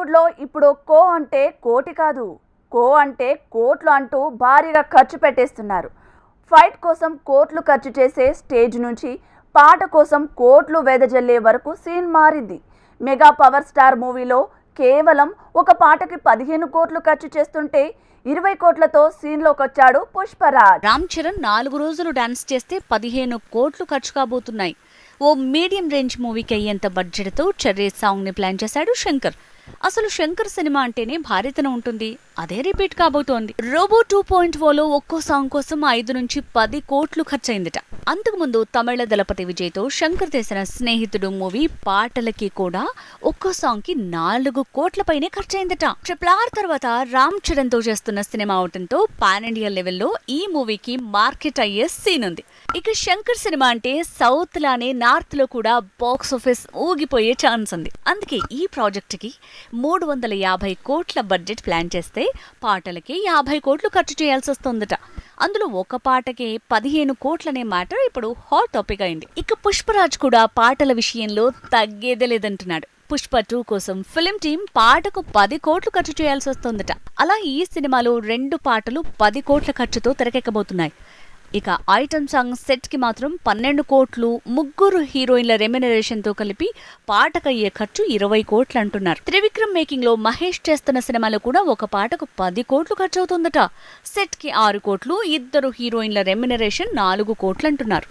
బాలీవుడ్లో ఇప్పుడు కో అంటే కోటి కాదు. కో అంటే కోట్లు అంటూ భారీగా ఖర్చు పెట్టేస్తున్నారు. ఫైట్ కోసం కోట్లు ఖర్చు చేసే స్టేజ్ నుంచి పాట కోసం కోట్లు వెదజల్లే వరకు సీన్ మారింది. మెగా పవర్ స్టార్ మూవీలో కేవలం ఒక పాటకి పదిహేను కోట్లు ఖర్చు చేస్తుంటే ఇరవై కోట్లతో సీన్లోకి వచ్చాడు పుష్పరాజ్. రామ్ చరణ్ నాలుగు రోజులు డాన్స్ చేస్తే పదిహేను కోట్లు ఖర్చు కాబోతున్నాయి. ఓ మీడియం రేంజ్ మూవీకి అయ్యేంత బడ్జెట్తో చెర్రీ సాంగ్ని ప్లాన్ చేశాడు శంకర్. అసలు శంకర్ సినిమా అంటేనే భారీతన ఉంటుంది. అదే రిపీట్ కాబోతోంది. రోబో టూ పాయింట్ ఓలో ఒక్కో సాంగ్ కోసం ఐదు నుంచి పది కోట్లు ఖర్చయిందట. అంతకుముందు తమిళ దళపతి విజయ్తో శంకర్ చేసిన స్నేహితుడు మూవీ పాటలకి కూడా ఒక్కో సాంగ్కి నాలుగు కోట్ల పైనే ఖర్చయిందట ట్రిపుల్ ఆర్ తర్వాత రామ్ చరణ్తో చేస్తున్న సినిమా అవటంతో పాన్ ఇండియా లెవెల్లో ఈ మూవీకి మార్కెట్ అయ్యే సీన్ ఉంది. ఇక శంకర్ సినిమా అంటే సౌత్ లానే నార్త్లో కూడా బాక్స్ ఆఫీస్ ఊగిపోయే ఛాన్స్ ఉంది. అందుకే ఈ ప్రాజెక్ట్కి మూడు వందల యాభై కోట్ల బడ్జెట్ ప్లాన్ చేస్తే పాటలకి యాభై కోట్లు ఖర్చు చేయాల్సి వస్తుందట. అందులో ఒక పాటకే పదిహేను కోట్లనే మ్యాటర్ ఇప్పుడు హాట్ టాపిక్ అయింది. ఇక పుష్పరాజ్ కూడా పాటల విషయంలో తగ్గేదే లేదంటున్నాడు. పుష్ప టూ కోసం ఫిలిం టీం పాటకు పది కోట్లు ఖర్చు చేయాల్సి వస్తుందట. అలా ఈ సినిమాలో రెండు పాటలు పది కోట్ల ఖర్చుతో తెరకెక్కబోతున్నాయి. ఇక ఐటమ్ సాంగ్ సెట్కి మాత్రం పన్నెండు కోట్లు ముగ్గురు హీరోయిన్ల రెమ్యునరేషన్తో కలిపి పాటకయ్యే ఖర్చు ఇరవై కోట్లు అంటున్నారు. త్రివిక్రమ్ మేకింగ్లో మహేష్ చేస్తున్న సినిమాలో కూడా ఒక పాటకు పది కోట్లు ఖర్చు అవుతుందట సెట్కి ఆరు కోట్లు ఇద్దరు హీరోయిన్ల రెమ్యునరేషన్ నాలుగు కోట్లు అంటున్నారు.